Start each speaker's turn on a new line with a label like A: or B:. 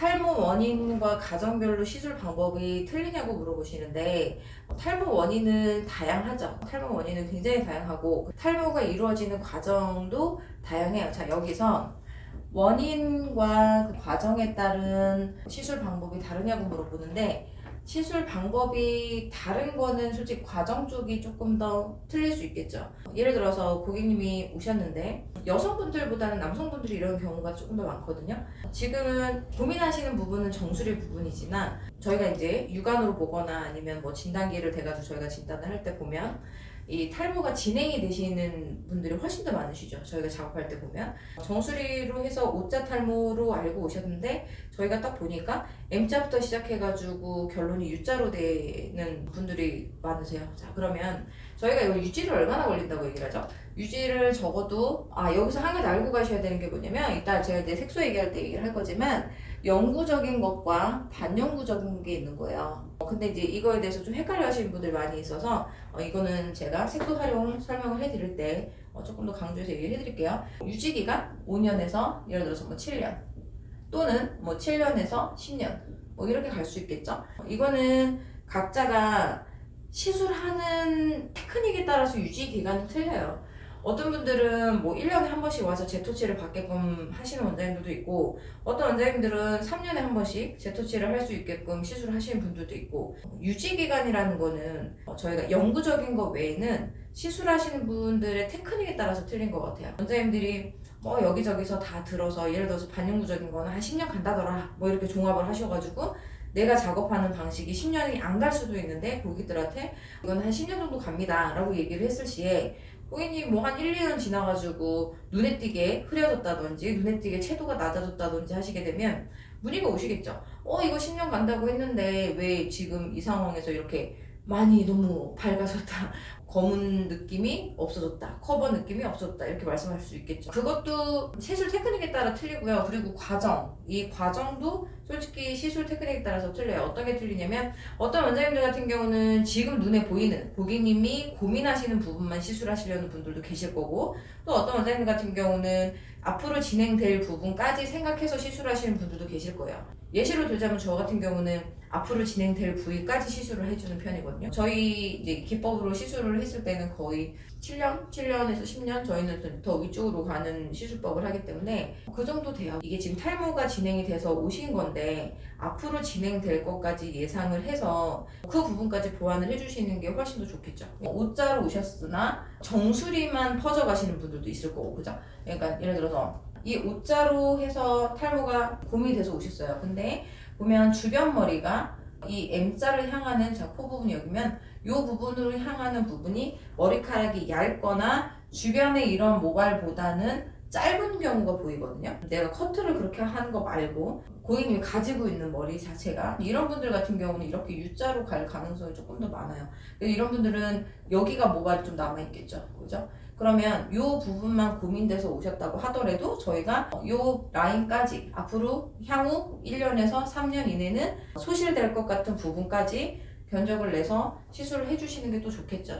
A: 탈모 원인과 가정별로 시술 방법이 틀리냐고 물어보시는데 어, 탈모 원인은 다양하죠. 탈모 원인은 굉장히 다양하고 그 탈모가 이루어지는 과정도 다양해요. 자 여기서 원인과 그 과정에 따른 시술 방법이 다르냐고 물어보는데 시술 방법이 다른 거는 솔직히 과정 쪽이 조금 더 틀릴 수 있겠죠. 예를 들어서 고객님이 오셨는데 여성분들보다는 남성분들이 이런 경우가 조금 더 많거든요. 지금은 고민하시는 부분은 정수리 부분이지만 저희가 이제 육안으로 보거나 아니면 뭐 진단기를 대가지고 저희가 진단을 할 때 보면 이 탈모가 진행이 되시는 분들이 훨씬 더 많으시죠. 저희가 작업할 때 보면 정수리로 해서 O자 탈모로 알고 오셨는데 저희가 딱 보니까 M자부터 시작해가지고 결론이 U자로 되는 분들이 많으세요. 자 그러면 저희가 이걸 유지를 얼마나 걸린다고 얘기를 하죠? 유지를 적어도 아 여기서 한 가지 알고 가셔야 되는 게 뭐냐면 이따 제가 이제 색소 얘기할 때 얘기를 할 거지만 영구적인 것과 반영구적인 게 있는 거예요. 어, 근데 이제 이거에 대해서 좀 헷갈려 하시는 분들이 많이 있어서 어, 이거는 제가 색소 활용 설명을 해드릴 때 어, 조금 더 강조해서 얘기를 해드릴게요. 유지기간 5년에서 예를 들어서 뭐 7년 또는 뭐 7년에서 10년 뭐 이렇게 갈 수 있겠죠. 어, 이거는 각자가 시술하는 테크닉에 따라서 유지 기간이 틀려요. 어떤 분들은 뭐 1년에 한 번씩 와서 제토치를 받게끔 하시는 원장님들도 있고 어떤 원장님들은 3년에 한 번씩 제토치를 할 수 있게끔 시술을 하시는 분들도 있고 유지 기간이라는 거는 어, 저희가 영구적인 것 외에는 시술하시는 분들의 테크닉에 따라서 틀린 것 같아요. 원장님들이 뭐 여기저기서 다 들어서 예를 들어서 반영구적인 거는 한 10년 간다더라 뭐 이렇게 종합을 하셔가지고 내가 작업하는 방식이 10년이 안 갈 수도 있는데 고객들한테 이건 한 10년 정도 갑니다 라고 얘기를 했을 시에 고객님 뭐 한 1, 2년 지나가지고 눈에 띄게 흐려졌다든지 눈에 띄게 채도가 낮아졌다든지 하시게 되면 문의가 오시겠죠. 어 이거 10년 간다고 했는데 왜 지금 이 상황에서 이렇게 많이 너무 밝아졌다. 검은 느낌이 없어졌다. 커버 느낌이 없어졌다. 이렇게 말씀할 수 있겠죠. 그것도 시술 테크닉에 따라 틀리고요. 그리고 과정. 이 과정도 솔직히 시술 테크닉에 따라서 틀려요. 어떤 게 틀리냐면 어떤 원장님들 같은 경우는 지금 눈에 보이는 고객님이 고민하시는 부분만 시술하시려는 분들도 계실 거고 또 어떤 원장님 같은 경우는 앞으로 진행될 부분까지 생각해서 시술하시는 분들도 계실 거예요. 예시로 들자면 저 같은 경우는 앞으로 진행될 부위까지 시술을 해주는 편이거든요. 저희 이제 기법으로 시술을 했을 때는 거의 7년, 7년에서 10년 저희는 좀더 위쪽으로 가는 시술법을 하기 때문에 그 정도 돼요. 이게 지금 탈모가 진행이 돼서 오신 건데 앞으로 진행될 것까지 예상을 해서 그 부분까지 보완을 해주시는 게 훨씬 더 좋겠죠. 옷자로 오셨으나 정수리만 퍼져가시는 분들도 있을 거고, 그죠? 그러니까 예를 들어서 이 옷자로 해서 탈모가 고민이 돼서 오셨어요. 근데 보면 주변 머리가 이 M자를 향하는 자 코 부분이 여기면 이 부분으로 향하는 부분이 머리카락이 얇거나 주변에 이런 모발보다는 짧은 경우가 보이거든요. 내가 커트를 그렇게 하는 거 말고 고객님이 가지고 있는 머리 자체가 이런 분들 같은 경우는 이렇게 U자로 갈 가능성이 조금 더 많아요. 이런 분들은 여기가 모발이 좀 남아 있겠죠, 그죠? 그러면 이 부분만 고민돼서 오셨다고 하더라도 저희가 이 라인까지 앞으로 향후 1년에서 3년 이내는 소실될 것 같은 부분까지 견적을 내서 시술을 해주시는 게 또 좋겠죠.